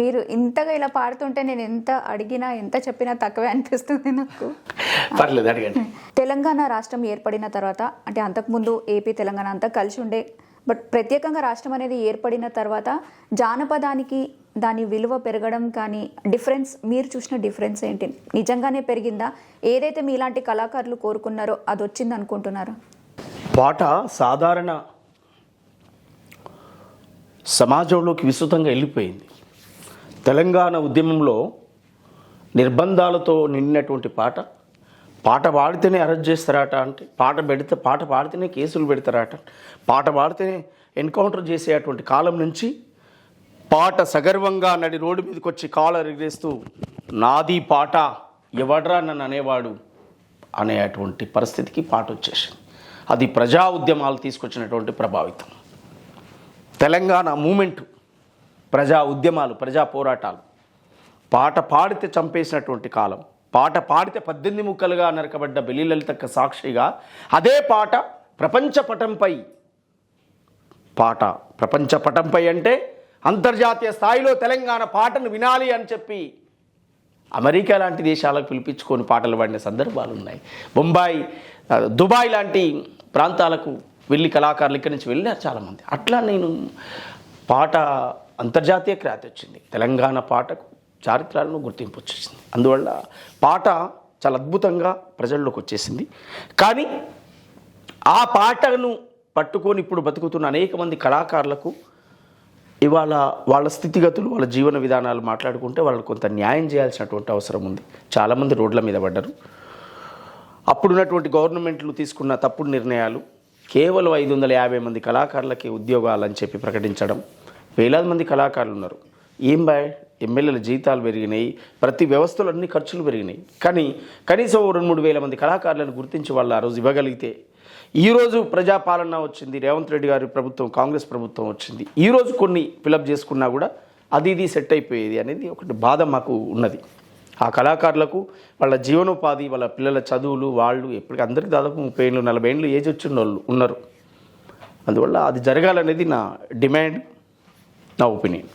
మీరు ఇంతగా ఇలా పాడుతుంటే నేను ఎంత అడిగినా ఎంత చెప్పినా తక్కువే అనిపిస్తుంది నాకు. పర్లేదు అడగండి. తెలంగాణ రాష్ట్రం ఏర్పడిన తర్వాత అంటే అంతకుముందు ఏపీ తెలంగాణ అంతా కలిసి ఉండే బట్ ప్రత్యేకంగా రాష్ట్రం అనేది ఏర్పడిన తర్వాత జానపదానికి దాని విలువ పెరగడం కానీ డిఫరెన్స్ మీరు చూసిన డిఫరెన్స్ ఏంటి? నిజంగానే పెరిగిందా? ఏదైతే మీలాంటి కళాకారులు కోరుకున్నారో అది వచ్చింది అనుకుంటున్నారా? పాట సాధారణ సమాజంలోకి విస్తృతంగా వెళ్ళిపోయింది. తెలంగాణ ఉద్యమంలో నిర్బంధాలతో నిండినటువంటి పాట. పాట పాడితేనే అరెస్ట్ చేస్తారట అంటే పాట పెడితే పాట పాడితేనే కేసులు పెడతారట పాట పాడితేనే ఎన్కౌంటర్ చేసేటువంటి కాలం నుంచి పాట సగర్వంగా నడి రోడ్డు మీదకి వచ్చి కాలర్ ఎగిరేస్తూ నాది పాట ఎవడ్రా నన్ను అనేవాడు? అనేటువంటి పరిస్థితికి పాట వచ్చేసింది. అది ప్రజా ఉద్యమాలు తీసుకొచ్చినటువంటి ప్రభావితం. తెలంగాణ మూమెంట్. ప్రజా ఉద్యమాలు ప్రజా పోరాటాలు. పాట పాడితే చంపేసినటువంటి కాలం. పాట పాడితే పద్దెనిమిది ముక్కలుగా నరకబడ్డ బెల్లిలలితక్క సాక్షిగా అదే పాట ప్రపంచ పటంపై పాట ప్రపంచ పటంపై అంటే అంతర్జాతీయ స్థాయిలో తెలంగాణ పాటను వినాలి అని చెప్పి అమెరికా లాంటి దేశాలకు పిలిపించుకొని పాటలు పాడిన సందర్భాలు ఉన్నాయి. బొంబాయి దుబాయ్ లాంటి ప్రాంతాలకు వెళ్ళి కళాకారులు ఇక్కడి నుంచి వెళ్ళారు చాలామంది. అట్లా నేను పాట అంతర్జాతీయ ఖ్యాతి వచ్చింది. తెలంగాణ పాటకు చారిత్రాలను గుర్తింపు వచ్చేసింది. అందువల్ల పాట చాలా అద్భుతంగా ప్రజల్లోకి వచ్చేసింది. కానీ ఆ పాటను పట్టుకొని ఇప్పుడు బతుకుతున్న అనేక మంది కళాకారులకు ఇవాళ వాళ్ళ స్థితిగతులు వాళ్ళ జీవన విధానాలు మాట్లాడుకుంటే వాళ్ళకు కొంత న్యాయం చేయాల్సినటువంటి అవసరం ఉంది. చాలామంది రోడ్ల మీద పడ్డారు. అప్పుడున్నటువంటి గవర్నమెంట్లు తీసుకున్న తప్పుడు నిర్ణయాలు కేవలం ఐదు వందల యాభై మంది కళాకారులకి ఉద్యోగాలని చెప్పి ప్రకటించడం వేలాది మంది కళాకారులు ఉన్నారు. ఏం బాయ్ ఎమ్మెల్యేల జీతాలు పెరిగినాయి ప్రతి వ్యవస్థలో అన్ని ఖర్చులు పెరిగినాయి. కానీ కనీసం రెండు మూడు వేల మంది కళాకారులను గుర్తించి వాళ్ళు ఆ రోజు ఇవ్వగలిగితే ఈరోజు ప్రజాపాలన వచ్చింది రేవంత్ రెడ్డి గారి ప్రభుత్వం కాంగ్రెస్ ప్రభుత్వం వచ్చింది. ఈరోజు కొన్ని ఫిలప్ చేసుకున్నా కూడా అది ఇది సెట్ అయిపోయేది అనేది ఒకటి బాధ మాకు ఉన్నది. ఆ కళాకారులకు వాళ్ళ జీవనోపాధి వాళ్ళ పిల్లల చదువులు వాళ్ళు ఎప్పటికీ అందరికీ దాదాపు ముప్పై ఏళ్ళు నలభై ఏళ్ళు ఏజ్ వచ్చిన వాళ్ళు ఉన్నారు. అందువల్ల అది జరగాలనేది నా డిమాండ్. నా ఒపీనియన్